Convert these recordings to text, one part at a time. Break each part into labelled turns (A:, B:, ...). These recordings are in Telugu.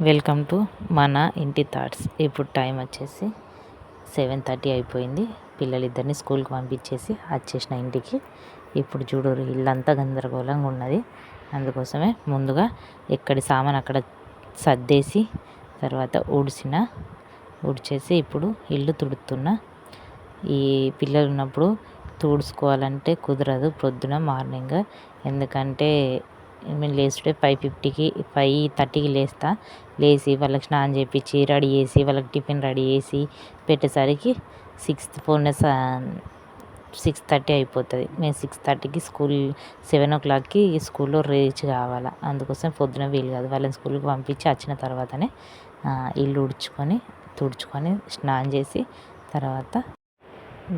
A: వెల్కమ్ టు మన ఇంటి థాట్స్. ఇప్పుడు టైం వచ్చేసి సెవెన్ థర్టీ అయిపోయింది. పిల్లలిద్దరిని స్కూల్కి పంపించేసి వచ్చేసిన ఇంటికి. ఇప్పుడు చూడు ఇల్లంతా గందరగోళంగా ఉన్నది. అందుకోసమే ముందుగా ఎక్కడి సామాన్ అక్కడ సర్దేసి తర్వాత ఊడ్చిన ఊడ్చేసి ఇప్పుడు ఇల్లు తుడుతున్నా. ఈ పిల్లలు ఉన్నప్పుడు తుడుచుకోవాలంటే కుదరదు ప్రొద్దున మార్నింగ్. ఎందుకంటే మేము లేచుడే ఫైవ్ ఫిఫ్టీకి ఫైవ్ థర్టీకి లేస్తా. లేచి వాళ్ళకి స్నానం చేపించి రెడీ చేసి వాళ్ళకి టిఫిన్ రెడీ చేసి పెట్టేసరికి సిక్స్ ఫోర్ సిక్స్ థర్టీ అయిపోతుంది. మేము సిక్స్ థర్టీకి స్కూల్ సెవెన్ ఓ క్లాక్కి స్కూల్లో రీచ్ కావాలి. అందుకోసం పొద్దున వీలు కాదు. వాళ్ళని స్కూల్కి పంపించి వచ్చిన తర్వాతనే ఇల్లు ఉడుచుకొని తుడుచుకొని స్నానం చేసి తర్వాత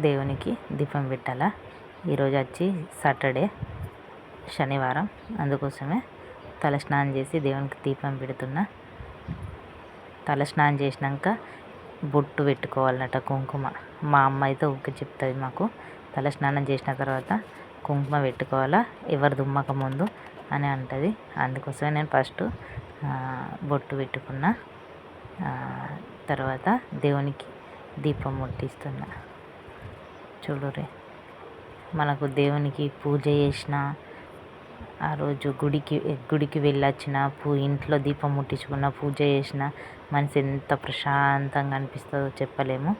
A: దేవునికి దీపం పెట్టాలా. ఈరోజు వచ్చి సాటర్డే శనివారం. అందుకోసమే తల స్నానం చేసి దేవునికి దీపం పెడుతున్నా. తల స్నానం చేసినాక బొట్టు పెట్టుకోవాలన్నట కుంకుమ. మా అమ్మ అయితే ఊరికే చెప్తుంది మాకు తల స్నానం చేసిన తర్వాత కుంకుమ పెట్టుకోవాలా ఎవరు దుమ్మక ముందు అని అంటుంది. అందుకోసమే నేను ఫస్ట్ బొట్టు పెట్టుకున్న. తర్వాత దేవునికి దీపం ముట్టిస్తున్నా. చూడురే మనకు దేవునికి పూజ చేసిన ఆ రోజు గుడికి గుడికి వెళ్ళొచ్చిన పూ ఇంట్లో దీపం ముట్టించుకున్న పూజ చేసిన మనసు ఎంత ప్రశాంతంగా అనిపిస్తుందో చెప్పలేము.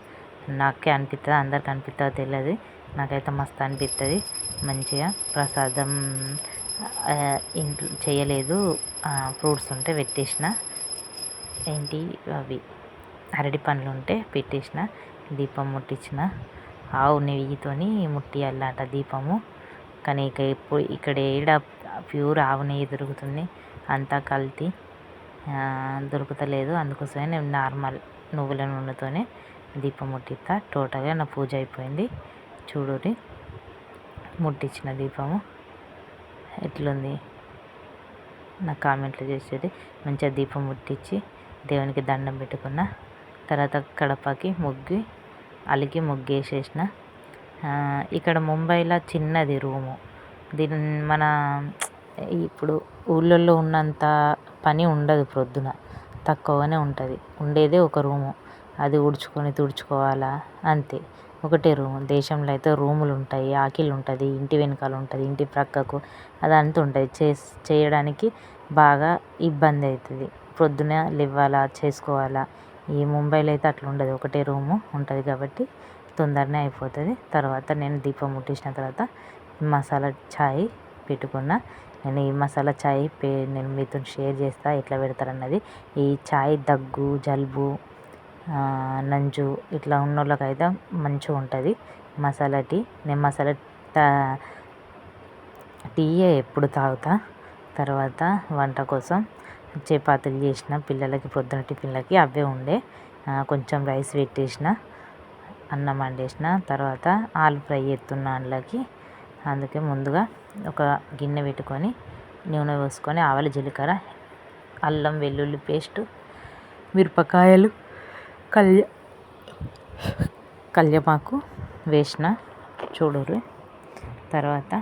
A: నాకే అనిపిస్తుంది అందరికి అనిపిస్తుందో తెలియదు నాకైతే మస్తు అనిపిస్తుంది మంచిగా ప్రసాదం ఇంట్లో చేయలేదు. ఫ్రూట్స్ ఉంటే పెట్టేసిన. ఏంటి? అవి అరటి పండ్లు ఉంటే పెట్టేసిన. దీపం ముట్టించిన. ఆవు నెయ్యితోని ముట్టియాలట దీపము. కానీ ఇక ఇప్పుడు ఇక్కడ ఏడ ప్యూర్ ఆవు నెయ్యి దొరుకుతుంది అంతా కల్తీ దొరుకుతలేదు. అందుకోసమే నేను నార్మల్ నువ్వుల నూనెతోనే దీపం ముట్టిస్తా టోటల్గా నా పూజ అయిపోయింది. చూడురి ముట్టించిన దీపము ఎట్లుంది? నా కామెంట్లు చేసేది మంచిగా దీపం ముట్టించి దేవునికి దండం పెట్టుకున్న తర్వాత కడపకి ముగ్గి అలికి ముగ్గేసేసిన ఇక్కడ ముంబైలో చిన్నది రూము. దీని మన ఇప్పుడు ఊళ్ళల్లో ఉన్నంత పని ఉండదు ప్రొద్దున. తక్కువనే ఉంటుంది. ఉండేదే ఒక రూము. అది ఊడ్చుకొని తుడుచుకోవాలా? అంతే. ఒకటే రూము. దేశంలో అయితే రూములు ఉంటాయి ఆకిలి ఉంటుంది ఇంటి వెనకాల ఉంటుంది ఇంటి ప్రక్కకు అదంతా ఉంటుంది. చేసి చేయడానికి బాగా ఇబ్బంది అవుతుంది ప్రొద్దున లేవాలా చేసుకోవాలా? ఈ ముంబైలో అయితే అట్లా ఉండదు. ఒకటే రూము ఉంటుంది కాబట్టి తొందరనే అయిపోతుంది. తర్వాత నేను దీపం ముట్టించిన తర్వాత మసాలా చాయ్ పెట్టుకున్న. నేను ఈ మసాలా చాయ్ పే నేను మీతో షేర్ చేస్తా ఎట్లా పెడతారన్నది. ఈ చాయ్ దగ్గు జలుబు నంజు ఇట్లా ఉన్న వాళ్ళకైతే మంచిగా ఉంటుంది. మసాలా టీ నేను మసాలా టీయే ఎప్పుడు తాగుతా. తర్వాత వంట కోసం చపాతీలు చేసిన పిల్లలకి పొద్దున టిఫిన్లకి అవే ఉండే. కొంచెం రైస్ పెట్టేసిన. అన్నం వండేసిన తర్వాత ఆలు ఫ్రై ఎత్తున్న అందులోకి అందుకే ముందుగా ఒక గిన్నె పెట్టుకొని నూనె పోసుకొని ఆవాలు జీలకర్ర అల్లం వెల్లుల్లి పేస్టు మిరపకాయలు కల్య కల్యమాకు వేసిన చూడరు. తర్వాత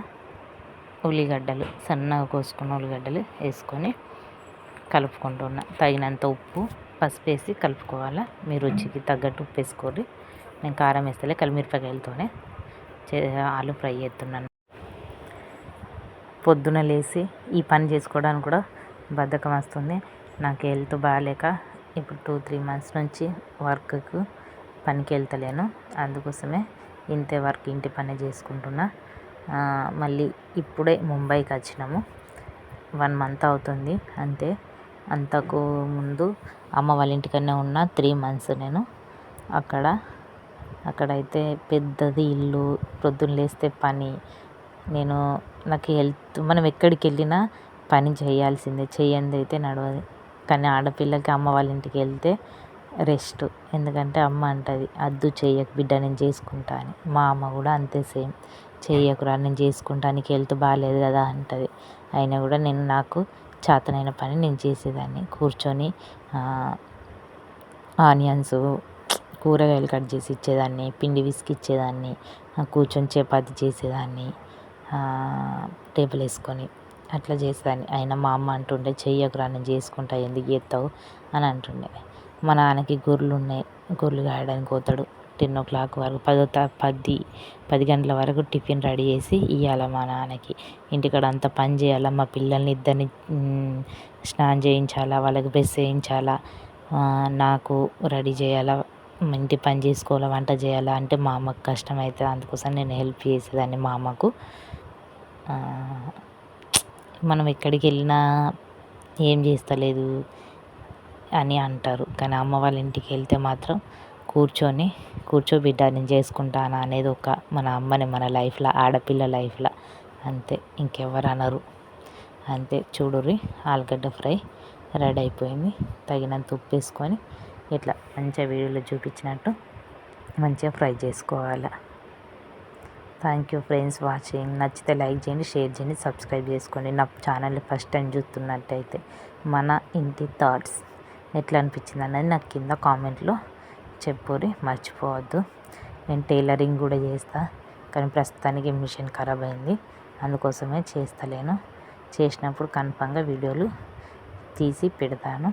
A: ఉల్లిగడ్డలు సన్నగా కోసుకున్న ఉల్లిగడ్డలు వేసుకొని కలుపుకుంటున్నా. తగినంత ఉప్పు పసుపు వేసి కలుపుకోవాలా? మీ రుచికి తగ్గట్టు ఉప్పు వేసుకోండి. నేను కారం వేస్తలే కలిమిరపకాయలతోనే ఆలు ఫ్రై చేస్తున్నాను. పొద్దున లేచి ఈ పని చేసుకోవడానికి కూడా బద్ధకం వస్తుంది. నాకు హెల్త్ బాగాలేక ఇప్పుడు టూ త్రీ మంత్స్ నుంచి వర్క్కు పనికి వెళ్తలేను. అందుకోసమే ఇంతే వర్క్ ఇంటి పని చేసుకుంటున్నా. మళ్ళీ ఇప్పుడే ముంబైకి వచ్చినాము. వన్ మంత్ అవుతుంది అంతే. అంతకు ముందు అమ్మ వాళ్ళ ఇంటికన్నా ఉన్న త్రీ మంత్స్ నేను అక్కడ అక్కడైతే పెద్దది ఇల్లు పొద్దున్న లేస్తే పని. నేను నాకు హెల్త్ మనం ఎక్కడికి వెళ్ళినా పని చేయాల్సిందే చేయంది అయితే నడవదు. కానీ ఆడపిల్లకి అమ్మ వాళ్ళ ఇంటికి వెళ్తే రెస్ట్. ఎందుకంటే అమ్మ అంటుంది అద్దు చేయకు బిడ్డ నేను చేసుకుంటా అని. మా అమ్మ కూడా అంతే సేమ్. చేయకురా నేను చేసుకుంటా నీకు హెల్త్ బాగాలేదు కదా అంటుంది. అయినా కూడా నేను నాకు చేతనైన పని నేను చేసేదాన్ని. కూర్చొని ఆనియన్స్ కూరగాయలు కట్ చేసి ఇచ్చేదాన్ని పిండి విసికి ఇచ్చేదాన్ని కూర్చొని చపాతి చేసేదాన్ని టేబుల్ వేసుకొని అట్లా చేసేదాన్ని. అయినా మా అమ్మ అంటుండే చెయ్యకురా నేను చేసుకుంటా ఎందుకు చేస్తావు అని అంటుండే. మా నాన్నకి గొర్రెలు ఉన్నాయి గొర్రెలు కాయడానికి పోతాడు. టెన్ ఓ క్లాక్ వరకు పదో పది పది గంటల వరకు టిఫిన్ రెడీ చేసి ఇవ్వాలి మా నాన్నకి. ఇంటికాడ అంత పని చేయాలా మా పిల్లల్ని ఇద్దరిని స్నానం చేయించాలా వాళ్ళకి బ్రష్ చేయించాలా నాకు రెడీ చేయాలా ఇంటి పని చేసుకోవాలా వంట చేయాలా అంటే మా అమ్మకు కష్టం అవుతుంది అందుకోసం నేను హెల్ప్ చేసేదాన్ని మా అమ్మకు. మనం ఎక్కడికి వెళ్ళినా ఏం చేస్తలేదు అని అంటారు. కానీ అమ్మ వాళ్ళ ఇంటికి వెళ్తే మాత్రం కూర్చొని కూర్చో బిడ్డ నేను చేసుకుంటాను అనేది ఒక మన అమ్మని మన లైఫ్లో ఆడపిల్ల లైఫ్లో. అంతే ఇంకెవరు అనరు. అంతే చూడుర్రి ఆలుగడ్డ ఫ్రై రెడీ అయిపోయింది. తగినంత ఉప్పు వేసుకొని ఇట్లా మంచిగా వీడియోలో చూపించినట్టు మంచిగా ఫ్రై చేసుకోవాలి. థ్యాంక్ యూ ఫ్రెండ్స్ వాచింగ్ నచ్చితే లైక్ చేయండి షేర్ చేయండి సబ్స్క్రైబ్ చేసుకోండి. నా ఛానల్ని ఫస్ట్ టైం చూస్తున్నట్టయితే మన ఇంటి థాట్స్ ఎట్లా అనిపించింది అనేది నాకు కింద కామెంట్లో చెప్పురి మర్చిపోవద్దు. నేను టైలరింగ్ కూడా చేస్తా కానీ ప్రస్తుతానికి మిషన్ ఖరాబ్ అయింది. అందుకోసమే చేస్తలేను. చేసినప్పుడు కన్ఫామ్గా వీడియోలు తీసి పెడతాను.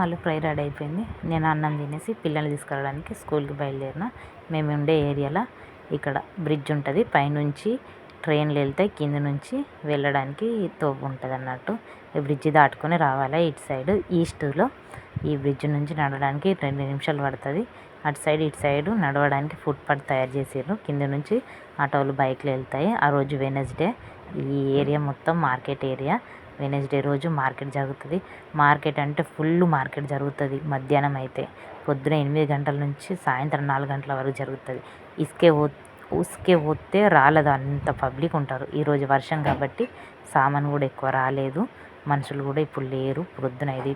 A: ఆలు ఫ్రై రెడీ అయిపోయింది. నేను అన్నం తినేసి పిల్లల్ని తీసుకురావడానికి స్కూల్కి బయలుదేరిన. మేము ఉండే ఏరియాలో ఇక్కడ బ్రిడ్జ్ ఉంటుంది. పైనుంచి ట్రైన్లు వెళ్తాయి. కింద నుంచి వెళ్ళడానికి తోపు ఉంటుంది అన్నట్టు. ఈ బ్రిడ్జి దాటుకొని రావాలి ఇటు సైడ్. ఈస్ట్లో ఈ బ్రిడ్జ్ నుంచి నడవడానికి రెండు నిమిషాలు పడుతుంది. అటు సైడ్ ఇటు సైడ్ నడవడానికి ఫుట్పాత్ తయారు చేసారు కింద నుంచి ఆటోలు బైక్లు వెళ్తాయి. ఆ రోజు వెనస్డే. ఈ ఏరియా మొత్తం మార్కెట్ ఏరియా. వెనస్డే రోజు మార్కెట్ జరుగుతుంది. మార్కెట్ అంటే ఫుల్ మార్కెట్ జరుగుతుంది మధ్యాహ్నం అయితే. పొద్దున ఎనిమిది గంటల నుంచి సాయంత్రం నాలుగు గంటల వరకు జరుగుతుంది. ఇసుకే ఉసుకే పోతే రాలేదు అంత పబ్లిక్ ఉంటారు. ఈరోజు వర్షం కాబట్టి సామాన్ కూడా ఎక్కువ రాలేదు. మనుషులు కూడా ఇప్పుడు లేరు. పొద్దున ఇది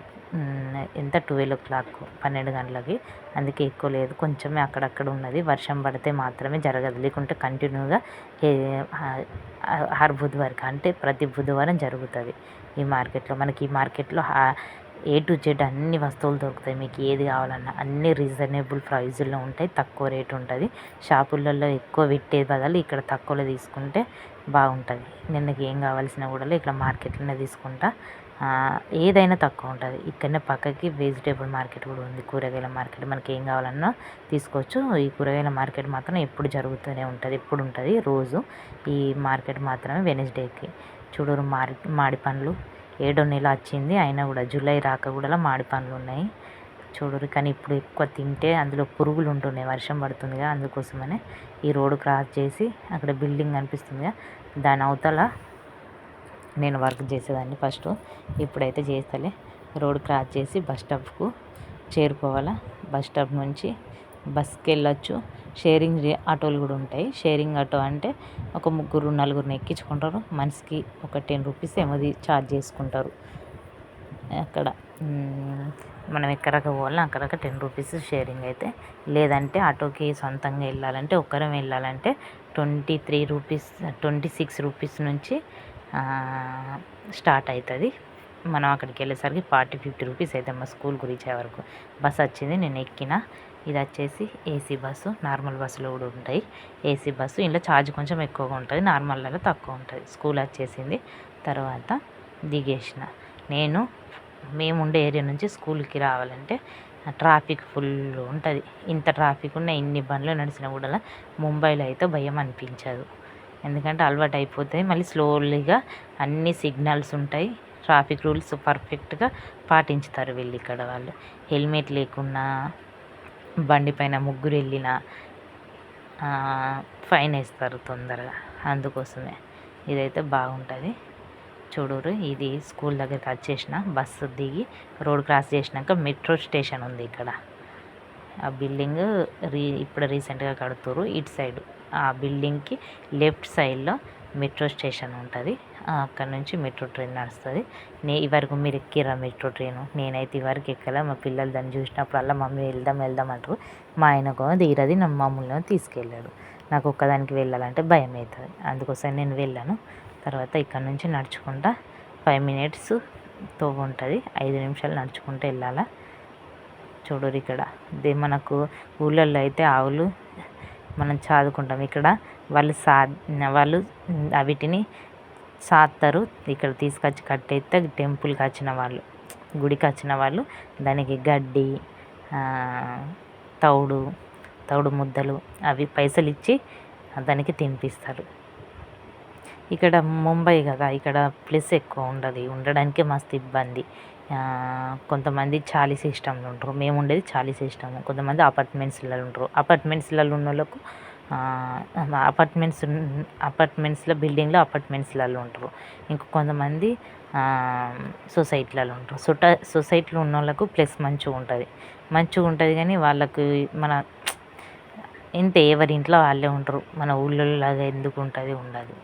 A: ఎంత ట్వెల్వ్ ఓ క్లాక్ పన్నెండు గంటలకి. అందుకే ఎక్కువ లేదు. కొంచెమే అక్కడక్కడ ఉన్నది. వర్షం పడితే మాత్రమే జరగదు. లేకుంటే కంటిన్యూగా హర్ బుధవారికి అంటే ప్రతి బుధవారం జరుగుతుంది. ఈ మార్కెట్లో మనకి ఈ మార్కెట్లో ఏ టు జెడ్ అన్ని వస్తువులు దొరుకుతాయి. మీకు ఏది కావాలన్నా అన్ని రీజనబుల్ ప్రైజుల్లో ఉంటాయి. తక్కువ రేటు ఉంటుంది. షాపులలో ఎక్కువ పెట్టే బదులు ఇక్కడ తక్కువలో తీసుకుంటే బాగుంటుంది. నిన్నకి ఏం కావాల్సిన కూడా ఇక్కడ మార్కెట్లోనే తీసుకుంటా. ఏదైనా తక్కువ ఉంటుంది. ఇక్కడనే పక్కకి వెజిటేబుల్ మార్కెట్ కూడా ఉంది. కూరగాయల మార్కెట్ మనకి ఏం కావాలన్నా తీసుకోవచ్చు. ఈ కూరగాయల మార్కెట్ మాత్రం ఎప్పుడు జరుగుతూనే ఉంటుంది. ఎప్పుడు ఉంటుంది? రోజు. ఈ మార్కెట్ మాత్రమే వెనస్డేకి చూడరు మారి మాడి పండ్లు. ఏడో నెల వచ్చింది. అయినా కూడా జూలై రాక కూడా మాడి పండ్లు ఉన్నాయి. చూడరు. కానీ ఇప్పుడు ఎక్కువ తింటే అందులో పురుగులు ఉంటున్నాయి. వర్షం పడుతుందిగా అందుకోసమనే ఈ రోడ్డు క్రాస్ చేసి అక్కడ బిల్డింగ్ కనిపిస్తుందిగా దాని అవతల నేను వర్క్ చేసేదాన్ని ఫస్ట్. ఇప్పుడైతే చేస్తలే. రోడ్ క్రాస్ చేసి బస్ స్టాప్కు చేరుకోవాలా. బస్ స్టాప్ నుంచి బస్కి వెళ్ళొచ్చు. షేరింగ్ ఆటోలు కూడా ఉంటాయి. షేరింగ్ ఆటో అంటే ఒక ముగ్గురు నలుగురిని ఎక్కించుకుంటారు. మనిషికి ఒక టెన్ రూపీస్ ఏమోది ఛార్జ్ చేసుకుంటారు. అక్కడ మనం ఎక్కడికి పోవాలో అక్కడికి టెన్ రూపీస్ షేరింగ్ అయితే. లేదంటే ఆటోకి సొంతంగా వెళ్ళాలంటే ఒక్కరం వెళ్ళాలంటే twenty three rupees twenty six rupees నుంచి స్టార్ట్ అవుతుంది మనం అక్కడికి వెళ్ళేసరికి ఫార్టీ ఫిఫ్టీ రూపీస్ అయితే మా స్కూల్కి రీచ్ వరకు. బస్ వచ్చింది నేను ఎక్కిన. ఇది వచ్చేసి ఏసీ బస్సు నార్మల్ బస్సులు కూడా ఉంటాయి. ఏసీ బస్సు ఇంట్లో ఛార్జ్ కొంచెం ఎక్కువగా ఉంటుంది నార్మల్లో తక్కువ ఉంటుంది. స్కూల్ వచ్చేసింది తర్వాత దిగేసిన. నేను మేము ఉండే ఏరియా నుంచి స్కూల్కి రావాలంటే ట్రాఫిక్ ఫుల్ ఉంటుంది. ఇంత ట్రాఫిక్ ఉన్న ఇన్ని బండ్లు నడిచిన కూడా ముంబైలో అయితే భయం అనిపించదు. ఎందుకంటే అలవాటు అయిపోతాయి మళ్ళీ స్లోలీగా అన్ని సిగ్నల్స్ ఉంటాయి. ట్రాఫిక్ రూల్స్ పర్ఫెక్ట్గా పాటించుతారు వీళ్ళు ఇక్కడ వాళ్ళు. హెల్మెట్ లేకున్నా బండి పైన ముగ్గురు వెళ్ళినా ఫైన్ వేస్తారు తొందరగా. అందుకోసమే ఇదైతే బాగుంటుంది. చూడరు. ఇది స్కూల్ దగ్గరికి వచ్చేసిన. బస్సు దిగి రోడ్ క్రాస్ చేసినాక మెట్రో స్టేషన్ ఉంది ఇక్కడ. ఆ బిల్డింగ్ రీ ఇప్పుడు రీసెంట్గా కడుతురు ఇటు సైడ్ ఆ బిల్డింగ్కి లెఫ్ట్ సైడ్లో మెట్రో స్టేషన్ ఉంటుంది. అక్కడ నుంచి మెట్రో ట్రైన్ నడుస్తుంది. నే ఇవరకు మీరు ఎక్కిరా మెట్రో ట్రైన్? నేనైతే ఇవరకు ఎక్కలే. మా పిల్లలు దాన్ని చూసినప్పుడల్లా మమ్మీ వెళ్దాం వెళ్దాం అంటారు. మా ఆయనకు దిగిరది నా మమ్మల్ని తీసుకెళ్ళాడు. నాకు ఒక్కదానికి వెళ్ళాలంటే భయం అవుతుంది అందుకోసం నేను వెళ్ళాను. తర్వాత ఇక్కడ నుంచి నడుచుకుంటా ఫైవ్ మినిట్స్ తోవ ఉంటుంది. ఐదు నిమిషాలు నడుచుకుంటూ వెళ్ళాలా. చూడరు ఇక్కడ. మనకు ఊళ్ళల్లో అయితే ఆవులు మనం చాదుకుంటాం. ఇక్కడ వాళ్ళు సా వాళ్ళు వీటిని సాత్తారు. ఇక్కడ తీసుకొచ్చి కట్టేస్తే టెంపుల్కి వచ్చిన వాళ్ళు గుడికి వచ్చిన వాళ్ళు. దానికి గడ్డి తౌడు తౌడు ముద్దలు అవి పైసలు ఇచ్చి దానికి తినిపిస్తారు. ఇక్కడ ముంబై కదా ఇక్కడ ప్లేస్ ఎక్కువ ఉండదు. ఉండడానికే మస్తు ఇబ్బంది. కొంతమంది చాలీ సిస్టంలో ఉంటారు. మేము ఉండేది చాలీ సిస్టమ్ కొంతమంది అపార్ట్మెంట్స్లలో ఉంటారు. అపార్ట్మెంట్స్లలో ఉన్న వాళ్ళకు అపార్ట్మెంట్స్ అపార్ట్మెంట్స్లో బిల్డింగ్లో అపార్ట్మెంట్స్లలో ఉంటారు. ఇంకా కొంతమంది సొసైటీలలో ఉంటారు. సొట సొసైటీలో ఉన్న వాళ్ళకు ప్లస్ మంచిగా ఉంటుంది. మంచిగా ఉంటుంది కానీ వాళ్ళకు మన ఇంత ఎవరి ఇంట్లో వాళ్ళే ఉంటారు. మన ఊళ్ళో లాగా ఎందుకు ఉంటుంది? ఉండదు.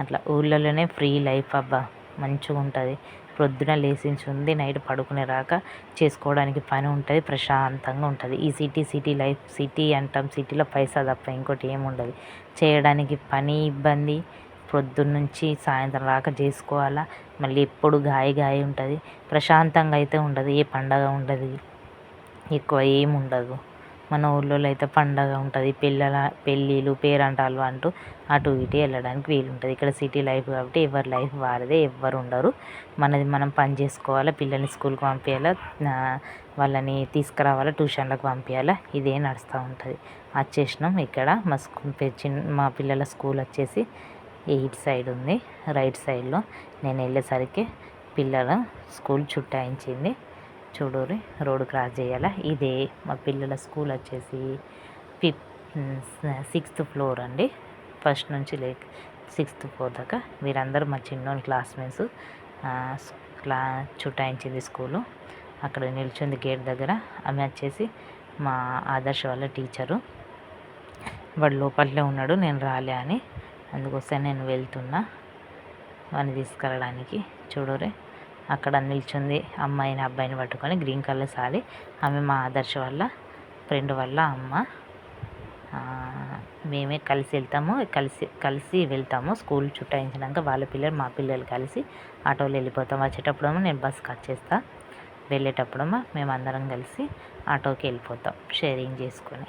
A: అట్లా ఊళ్ళలోనే ఫ్రీ లైఫ్ అబ్బా మంచిగా ఉంటుంది. ప్రొద్దున లేచించి ఉంది నైట్ పడుకునే రాక చేసుకోవడానికి పని ఉంటుంది ప్రశాంతంగా ఉంటుంది. ఈ సిటీ సిటీ లైఫ్ సిటీ అంటాం సిటీలో పైసా తప్ప ఇంకోటి ఏముండదు చేయడానికి పని ఇబ్బంది నుంచి సాయంత్రం రాక చేసుకోవాలా మళ్ళీ ఎప్పుడు గాయ గాయ ఉంటుంది. ప్రశాంతంగా అయితే ఉండదు ఏ పండగ ఉండదు ఎక్కువ ఏముండదు ఉండదు. మన ఊళ్ళో అయితే పండగ ఉంటుంది. పిల్లల పెళ్ళిళ్ళు పేరంటాలు అంటూ అటు ఇటు వెళ్ళడానికి వీలు ఉంటుంది ఇక్కడ సిటీ లైఫ్ కాబట్టి ఎవరి లైఫ్ వారిదే ఎవ్వరు ఉండరు. మనది మనం పని చేసుకోవాలి పిల్లల్ని స్కూల్కి పంపించాలా వాళ్ళని తీసుకురావాలా ట్యూషన్లకు పంపించాలా ఇదే నడుస్తూ ఉంటుంది. వచ్చేసినాం ఇక్కడ. మా స్కూల్ చిన్న మా పిల్లల స్కూల్ వచ్చేసి ఎయిట్ సైడ్ ఉంది రైట్ సైడ్లో. నేను వెళ్ళేసరికి పిల్లల స్కూల్ చుట్టాయించింది. చూడూరి రోడ్డు క్రాస్ చేయాలా? ఇదే మా పిల్లల స్కూల్ వచ్చేసి ఫిఫ్ సిక్స్త్ ఫ్లోర్ అండి. ఫస్ట్ నుంచి లే సిక్స్త్ ఫ్లోర్ దాకా వీరందరూ మా చిన్నోని క్లాస్మేట్స్ క్లా చుటాయించింది స్కూలు. అక్కడ నిల్చుంది గేట్ దగ్గర. ఆమె వచ్చేసి మా ఆదర్శ వాళ్ళ టీచరు. వాడు లోపలే ఉన్నాడు నేను రాలే అని. అందుకోసం నేను వెళ్తున్నా. వాడిని తీసుకెళ్ళడానికి. చూడరే. అక్కడ నిల్చుంది. అమ్మాయిని అబ్బాయిని పట్టుకొని గ్రీన్ కలర్ సారీ. ఆమె మా ఆదర్శ వల్ల ఫ్రెండ్ వల్ల అమ్మ. మేమే కలిసి వెళ్తాము. కలిసి కలిసి వెళ్తాము. స్కూల్ చుట్టాయించినాక వాళ్ళ పిల్లలు మా పిల్లలు కలిసి ఆటోలో వెళ్ళిపోతాం. వచ్చేటప్పుడేమో నేను బస్ కట్ చేస్తా. వెళ్ళేటప్పుడేమో మేము అందరం కలిసి ఆటోకి వెళ్ళిపోతాం. షేరింగ్ చేసుకొని.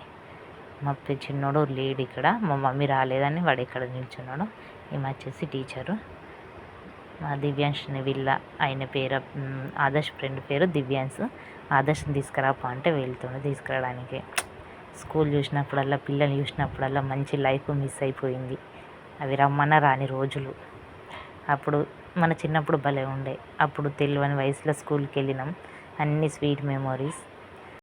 A: మా చిన్నోడు లేడు ఇక్కడ. మా మమ్మీ రాలేదని వాడు ఇక్కడ నిల్చున్నాడు. ఈమె వచ్చేసి టీచరు. దివ్యాంష్ని వీళ్ళ ఆయన పేరు ఆదర్శ్ ఫ్రెండ్ పేరు దివ్యాంశ్. ఆదర్శ్ని తీసుకురాపో అంటే వెళ్తుండే తీసుకురావడానికి. స్కూల్ చూసినప్పుడల్లా పిల్లలు చూసినప్పుడల్లా మంచి లైఫ్ మిస్ అయిపోయింది. అవి రమ్మన్న రాని రోజులు. అప్పుడు మన చిన్నప్పుడు భలే ఉండే. అప్పుడు తెలియని వయసులో స్కూల్కి వెళ్ళినాం. అన్ని స్వీట్ మెమోరీస్.